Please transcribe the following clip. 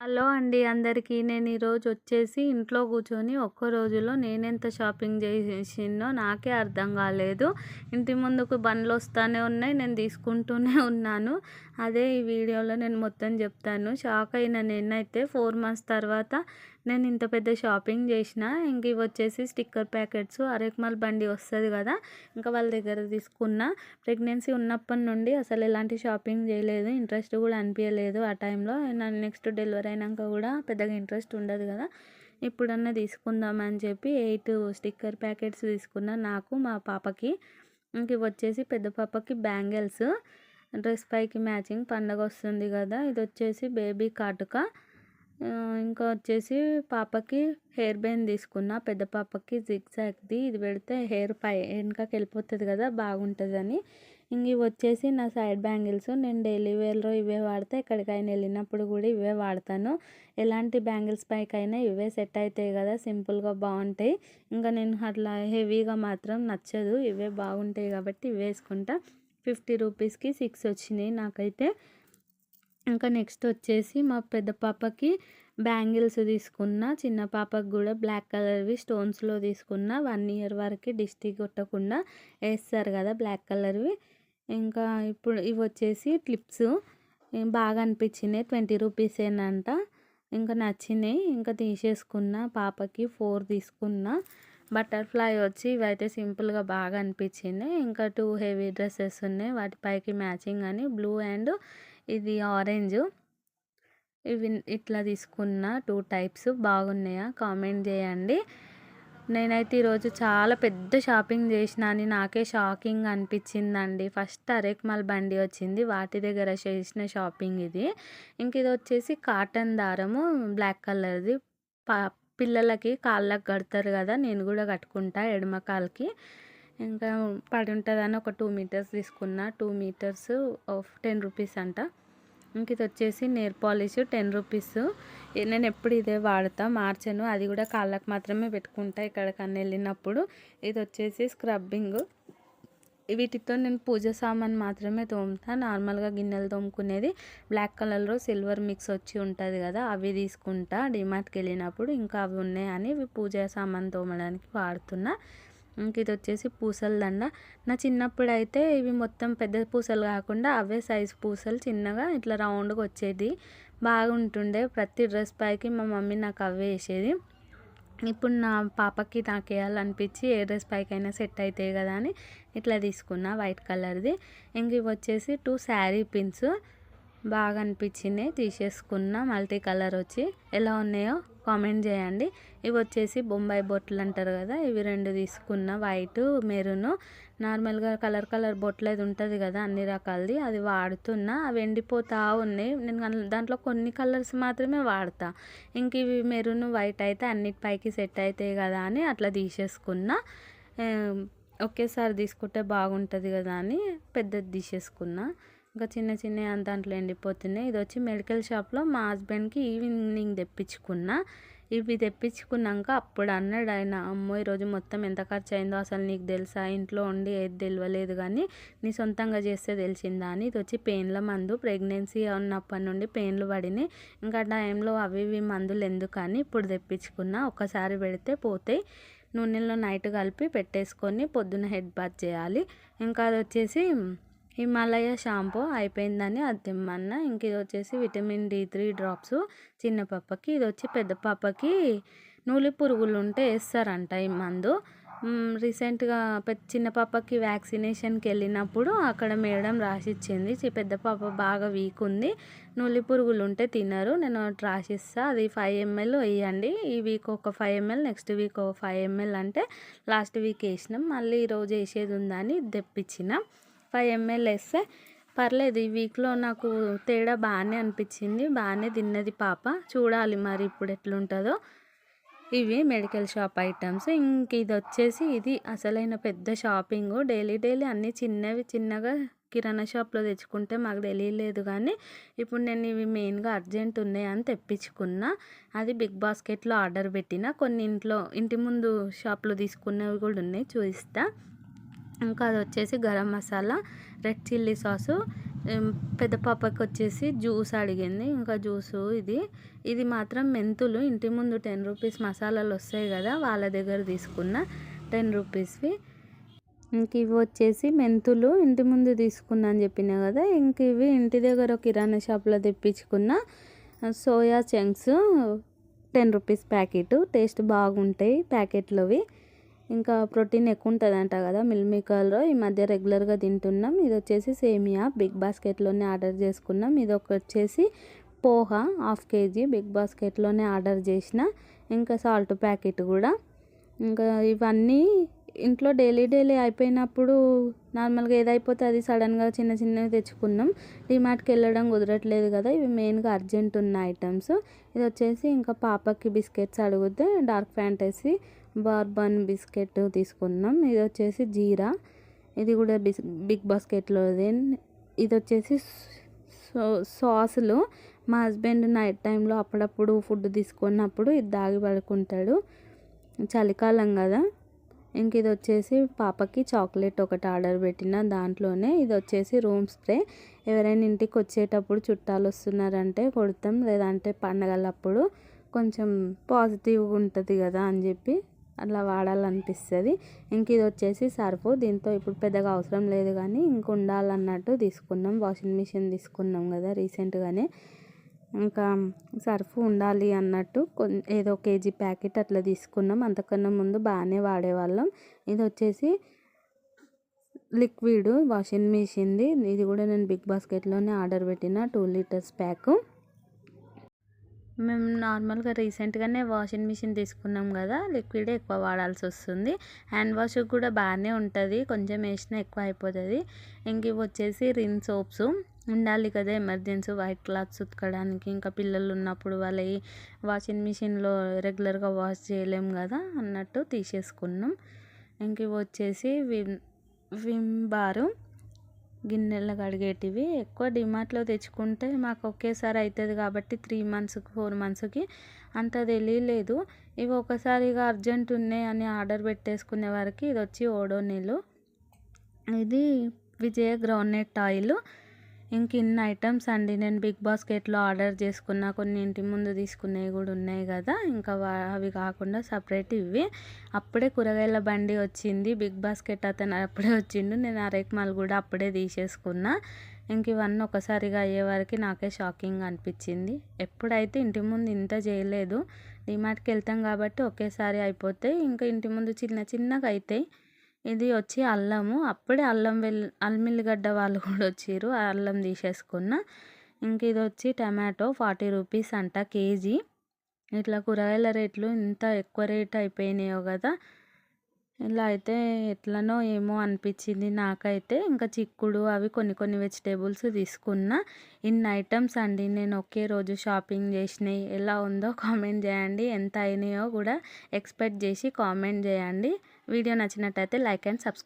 Hello అండి అందరికీ. నేను ఈరోజు వచ్చేసి ఇంట్లో కూర్చొని ఒక్క రోజులో నేనెంత షాపింగ్ చేసినో నాకే అర్థం కాలేదు. ఇంటి ముందుకు బండ్లు వస్తూనే ఉన్నాయి నేను తీసుకుంటూనే ఉన్నాను. అదే ఈ వీడియోలో నేను మొత్తం చెప్తాను. షాక్ అయిన నేనైతే ఫోర్ మంత్స్ తర్వాత నేను ఇంత పెద్ద షాపింగ్ చేసిన. ఇంక ఇవి వచ్చేసి స్టిక్కర్ ప్యాకెట్స్ అరేక్మల్ బండి వస్తుంది కదా ఇంకా వాళ్ళ దగ్గర తీసుకున్న. ప్రెగ్నెన్సీ ఉన్నప్పటి నుండి అసలు ఎలాంటి షాపింగ్ చేయలేదు. ఇంట్రెస్ట్ కూడా అనిపించలేదు ఆ టైంలో. నెక్స్ట్ డెలివరీ అయినాక కూడా పెద్దగా ఇంట్రెస్ట్ ఉండదు కదా. ఇప్పుడన్నా తీసుకుందామని చెప్పి ఎయిట్ స్టిక్కర్ ప్యాకెట్స్ తీసుకున్నా నాకు మా పాపకి. ఇంక వచ్చేసి పెద్ద పాపకి బ్యాంగిల్స్. డ్రెస్ పైకి మ్యాచింగ్ పండగ వస్తుంది కదా. ఇది వచ్చేసి బేబీ కాటుక. ఇంకా వచ్చేసి పాపకి హెయిర్ బ్యాండ్ తీసుకున్న. పెద్ద పాపకి జిగ్జాగ్ది. ఇది పెడితే హెయిర్ పై వెనకకి వెళ్ళిపోతుంది కదా బాగుంటుందని. ఇంక ఇవి వచ్చేసి నా సైడ్ బ్యాంగిల్స్. నేను డైలీ వేర్లో ఇవే వాడతా. ఎక్కడికైనా వెళ్ళినప్పుడు కూడా ఇవే వాడతాను. ఎలాంటి బ్యాంగిల్స్ పైకైనా ఇవే సెట్ అవుతాయి కదా సింపుల్గా బాగుంటాయి. ఇంకా నేను అట్లా హెవీగా మాత్రం నచ్చదు. ఇవే బాగుంటాయి కాబట్టి ఇవే వేసుకుంటా. ఫిఫ్టీ రూపీస్కి సిక్స్ వచ్చినాయి నాకైతే. ఇంకా నెక్స్ట్ వచ్చేసి మా పెద్ద పాపకి బ్యాంగిల్స్ తీసుకున్న. చిన్న పాపకి కూడా బ్లాక్ కలర్వి స్టోన్స్లో తీసుకున్న. వన్ ఇయర్ వరకు డిస్టిక్ కొట్టకుండా వేస్తారు కదా బ్లాక్ కలర్వి. ఇంకా ఇప్పుడు ఇవి వచ్చేసి క్లిప్స్. బాగా అనిపించినాయి. ట్వంటీ రూపీసేనంట ఇంకా నచ్చినాయి. ఇంకా తీసేసుకున్న. పాపకి ఫోర్ తీసుకున్న. బటర్ఫ్లై వచ్చి ఇవైతే సింపుల్గా బాగా అనిపించింది ఇంకా టూ హెవీ డ్రెస్సెస్ ఉన్నాయి. వాటిపైకి మ్యాచింగ్ అని బ్లూ అండ్ ఇది ఆరెంజ్. ఇవి ఇట్లా తీసుకున్న. టూ టైప్స్ బాగున్నాయా? కామెంట్ చేయండి. నేనైతే ఈరోజు చాలా పెద్ద షాపింగ్ చేసిన అని నాకే షాకింగ్ అనిపించిందండి. ఫస్ట్ అరేక్మల్ బండి వచ్చింది. వాటి దగ్గర చేసిన షాపింగ్ ఇది. ఇంక ఇది వచ్చేసి కాటన్ దారము బ్లాక్ కలర్ది. పా పిల్లలకి కాళ్ళకి కడతారు కదా నేను కూడా కట్టుకుంటా ఎడమకాలకి ఇంకా పడి ఉంటుందని ఒక టూ మీటర్స్ తీసుకున్న. Two meters of ten rupees అంట. ఇంక ఇది వచ్చేసి నేర్ పాలిష్ టెన్ రూపీస్. నేను ఎప్పుడు ఇదే వాడతా మార్చను. అది కూడా కాళ్ళకు మాత్రమే పెట్టుకుంటా ఎక్కడికన్నా వెళ్ళినప్పుడు. ఇది వచ్చేసి స్క్రబ్బింగ్. వీటితో నేను పూజ సామాన్ మాత్రమే తోముతా. నార్మల్గా గిన్నెలు తోముకునేది బ్లాక్ కలర్లో సిల్వర్ మిక్స్ వచ్చి ఉంటుంది కదా అవి తీసుకుంటా. డిమార్ట్కి వెళ్ళినప్పుడు ఇంకా అవి ఉన్నాయని ఇవి పూజ సామాన్ తోమడానికి వాడుతున్నా. ఇంక ఇది వచ్చేసి పూసల దండ నా చిన్నప్పుడు అయితే ఇవి మొత్తం పెద్ద పూసలు కాకుండా అవే సైజు పూసలు చిన్నగా ఇట్లా రౌండ్గా వచ్చేది. బాగుంటుండే. ప్రతి డ్రెస్ పైకి మా మమ్మీ నాకు అవే వేసేది. ఇప్పుడు నా పాపకి నాకు వేయాలనిపించి ఏ డ్రెస్ పైకైనా సెట్ అవుతాయి కదా అని ఇట్లా తీసుకున్నా వైట్ కలర్ది. ఇంక ఇవి వచ్చేసి టూ శారీ పిన్స్. బాగా అనిపించినాయి తీసేసుకున్న మల్టీ కలర్ వచ్చి ఎలా ఉన్నాయో కామెంట్ చేయండి. ఇవి వచ్చేసి బొంబాయి బొట్లు అంటారు కదా ఇవి రెండు తీసుకున్న వైట్ మెరూన్. నార్మల్గా కలర్ కలర్ బొట్లు అది ఉంటుంది కదా అన్ని రకాలది. అది వాడుతున్నా. అవి ఎండిపోతూ ఉన్నాయి. నేను దాంట్లో కొన్ని కలర్స్ మాత్రమే వాడతా. ఇంక ఇవి మెరూన్ వైట్ అయితే అన్నిటి పైకి సెట్ అవుతాయి కదా అని అట్లా తీసేసుకున్నా. ఒకేసారి తీసుకుంటే బాగుంటుంది కదా అని పెద్దది తీసేసుకున్నా. ఇంకా చిన్న చిన్న దాంట్లో ఎండిపోతున్నాయి. ఇది వచ్చి మెడికల్ షాప్లో మా హస్బెండ్కి ఈవినింగ్ తెప్పించుకున్నా. ఇవి తెప్పించుకున్నాక అప్పుడు అన్నాడు ఆయన అమ్మో ఈరోజు మొత్తం ఎంత ఖర్చు అయిందో అసలు నీకు తెలుసా? ఇంట్లో ఉండి ఏది తెలియలేదు కానీ నీ సొంతంగా చేస్తే తెలిసిందా? అని. ఇది వచ్చి పెయిన్ల మందు. ప్రెగ్నెన్సీ ఉన్నప్పటి నుండి పెయిన్లు పడినాయి. ఇంకా టైంలో అవి ఇవి మందులు ఎందుకని ఇప్పుడు తెప్పించుకున్నా. ఒకసారి పెడితే పోతాయి. నూనెలో నైట్ కలిపి పెట్టేసుకొని పొద్దున హెడ్ బాత్ చేయాలి. ఇంకా అది వచ్చేసి హిమాలయ షాంపూ అయిపోయిందని అద్దెమ్మన్న ఇంక ఇది వచ్చేసి విటమిన్ డి త్రీ డ్రాప్స్ చిన్న పాపకి ఇది వచ్చి పెద్ద పాపకి నూలి పురుగులు ఉంటే వేస్తారంట ఈ మందు. రీసెంట్గా పెద్ద చిన్న పాపకి వ్యాక్సినేషన్కి వెళ్ళినప్పుడు అక్కడ మేడం రాసిచ్చింది పెద్ద పాప బాగా వీక్ ఉంది నూలి పురుగులు ఉంటే తినరు నేను రాసిస్తా అది ఫైవ్ ఎంఎల్ వేయండి ఈ వీక్ ఒక ఫైవ్ ఎంఎల్ నెక్స్ట్ వీక్ ఒక ఫైవ్ ఎంఎల్ అంటే లాస్ట్ వీక్ వేసినాం మళ్ళీ ఈరోజు వేసేది ఉందని తెప్పించినాం. ఫైవ్ ఎంఎల్ వేస్తే పర్లేదు ఈ వీక్లో నాకు తేడా బాగానే అనిపించింది. బాగానే తిన్నది పాప. చూడాలి మరి ఇప్పుడు ఎట్లుంటుందో. ఇవి మెడికల్ షాప్ ఐటమ్స్. ఇంక ఇది వచ్చేసి ఇది అసలైన పెద్ద షాపింగ్. డైలీ డైలీ అన్నీ చిన్నవి చిన్నగా కిరాణా షాప్లో తెచ్చుకుంటే మాకు తెలియలేదు కానీ ఇప్పుడు నేను ఇవి మెయిన్గా అర్జెంట్ ఉన్నాయని అని తెప్పించుకున్నా. అది బిగ్ బాస్కెట్లో ఆర్డర్ పెట్టిన. కొన్ని ఇంట్లో ఇంటి ముందు షాప్లో తీసుకున్నవి కూడా ఉన్నాయి. చూపిస్తా. ఇంకా అది వచ్చేసి garam masala red chilli sauce పెద్ద పాపకి వచ్చేసి జ్యూస్ అడిగింది. ఇంకా జ్యూసు ఇది. ఇది మాత్రం మెంతులు ఇంటి ముందు టెన్ రూపీస్ మసాలాలు వస్తాయి కదా వాళ్ళ దగ్గర తీసుకున్న టెన్ రూపీస్వి. ఇంక ఇవి వచ్చేసి మెంతులు ఇంటి ముందు తీసుకున్నా అని చెప్పిన కదా ఇంక ఇవి ఇంటి దగ్గర కిరాణా షాప్లో తెప్పించుకున్న soya chunks ten rupees packet. Taste బాగుంటాయి ప్యాకెట్లోవి. ఇంకా ప్రోటీన్ ఎక్కువ ఉంటుంది అంట కదా మిల్ ఈ మధ్య రెగ్యులర్గా తింటున్నాం. ఇది వచ్చేసి సేమియా. బిగ్ బాస్కెట్లోనే ఆర్డర్ చేసుకున్నాం. ఇది ఒక వచ్చేసి పోహా హాఫ్ కేజీ బిగ్ బాస్కెట్లోనే ఆర్డర్ చేసిన. ఇంకా సాల్ట్ ప్యాకెట్ కూడా. ఇంకా ఇవన్నీ ఇంట్లో డైలీ డైలీ అయిపోయినప్పుడు నార్మల్గా ఏదైపోతే అది సడన్గా చిన్న చిన్నవి తెచ్చుకున్నాం. డిమార్ట్కి వెళ్ళడం కుదరట్లేదు కదా ఇవి మెయిన్గా అర్జెంట్ ఉన్న ఐటమ్స్. ఇది వచ్చేసి ఇంకా పాపకి బిస్కెట్స్ అడిగితే డార్క్ ఫ్యాంటసీ బార్బన్ బిస్కెట్ తీసుకున్నాం. ఇది వచ్చేసి జీరా. ఇది కూడా బిస్ బిగ్ బాస్కెట్లోదే ఇది వచ్చేసి సో సాసులు. మా హస్బెండ్ నైట్ టైంలో అప్పుడప్పుడు ఫుడ్ తీసుకున్నప్పుడు ఇది దాగి పడుకుంటాడు. చలికాలం కదా. ఇంక ఇది వచ్చేసి పాపకి చాక్లెట్ ఒకటి ఆర్డర్ పెట్టిన దాంట్లోనే. ఇది వచ్చేసి రూమ్ స్ప్రే. ఎవరైనా ఇంటికి వచ్చేటప్పుడు చుట్టాలు వస్తున్నారంటే కొడతాం. లేదంటే పండగలప్పుడు కొంచెం పాజిటివ్గా ఉంటుంది కదా అని చెప్పి. అట్లా వాడాలనిపిస్తుంది. ఇంక ఇది వచ్చేసి సర్ఫ్. దీంతో ఇప్పుడు పెద్దగా అవసరం లేదు కానీ ఇంక ఉండాలన్నట్టు తీసుకున్నాం. వాషింగ్ మిషన్ తీసుకున్నాం కదా రీసెంట్గానే. ఇంకా సర్ఫ్ ఉండాలి అన్నట్టు ఏదో కేజీ ప్యాకెట్ అట్లా తీసుకున్నాం. అంతకన్నా ముందు బాగానే వాడేవాళ్ళం. ఇది వచ్చేసి లిక్విడ్ వాషింగ్ మిషన్ది. ఇది కూడా నేను బిగ్ బాస్కెట్లోనే ఆర్డర్ పెట్టిన టూ లీటర్స్ ప్యాకు. మేము నార్మల్గా రీసెంట్గానే వాషింగ్ మిషన్ తీసుకున్నాం కదా లిక్విడ్ ఎక్కువ వాడాల్సి వస్తుంది. హ్యాండ్ వాష్ కూడా బాగానే ఉంటుంది కొంచెం వేసినా ఎక్కువ అయిపోతుంది. ఇంక ఇవి వచ్చేసి రిన్ సోప్స్. ఉండాలి కదా ఎమర్జెన్సీ వైట్ క్లాత్స్ ఉతకడానికి. ఇంకా పిల్లలు ఉన్నప్పుడు వాళ్ళవి వాషింగ్ మిషన్లో రెగ్యులర్గా వాష్ చేయలేం కదా అన్నట్టు తీసేసుకున్నాం. ఇంక ఇవి వచ్చేసి విమ్ విమ్ బారు. గిన్నెలు కడిగేటివి. ఎక్కువ డిమార్ట్లో తెచ్చుకుంటే మాకు ఒకేసారి అవుతుంది కాబట్టి త్రీ మంత్స్కి ఫోర్ మంత్స్కి అంత తెలియలేదు ఇవి ఒకసారిగా అర్జెంట్ ఉన్నాయి అని ఆర్డర్ పెట్టేసుకునే వారికి ఇది వచ్చి ఓడో నీళ్ళు. ఇది విజయ గ్రౌండ్నట్ ఆయిల్ ఇంక ఇన్ని ఐటమ్స్ అండి. నేను బిగ్ బాస్కెట్లో ఆర్డర్ చేసుకున్న కొన్ని ఇంటి ముందు తీసుకునేవి కూడా ఉన్నాయి కదా. ఇంకా అవి కాకుండా సపరేట్ ఇవి అప్పుడే కూరగాయల బండి వచ్చింది. బిగ్ బాస్కెట్ అతను అప్పుడే వచ్చిండు. నేను అరేకమాలు కూడా అప్పుడే తీసేసుకున్నా. ఇంక ఇవన్నీ ఒకసారిగా అయ్యే నాకే షాకింగ్ అనిపించింది. ఎప్పుడైతే ఇంటి ముందు ఇంత చేయలేదు డిమార్ట్కి వెళ్తాం కాబట్టి ఒకేసారి అయిపోతాయి ఇంకా ఇంటి ముందు చిన్న చిన్నగా అవుతాయి ఇది వచ్చి అల్లము. అప్పుడే అల్లం వెల్ అల్మిల్లిగడ్డ వాళ్ళు కూడా వచ్చారు. ఆ అల్లం తీసేసుకున్న. ఇంక ఇది వచ్చి టమాటో ఫార్టీ రూపీస్ అంట కేజీ. ఇట్లా కూరగాయల రేట్లు ఇంత ఎక్కువ రేట్ అయిపోయినాయో కదా. ఇలా అయితే ఎట్లనో ఏమో అనిపించింది నాకైతే. ఇంకా చిక్కుడు అవి కొన్ని కొన్ని వెజిటేబుల్స్ తీసుకున్న. ఇన్ని ఐటమ్స్ అండి. నేను ఒకే రోజు షాపింగ్ చేసినాయి ఎలా ఉందో కామెంట్ చేయండి. ఎంత అయినాయో కూడా ఎక్స్పెక్ట్ చేసి కామెంట్ చేయండి. వీడియో నచ్చినట్టయితే లైక్ అండ్ సబ్స్క్రైబ్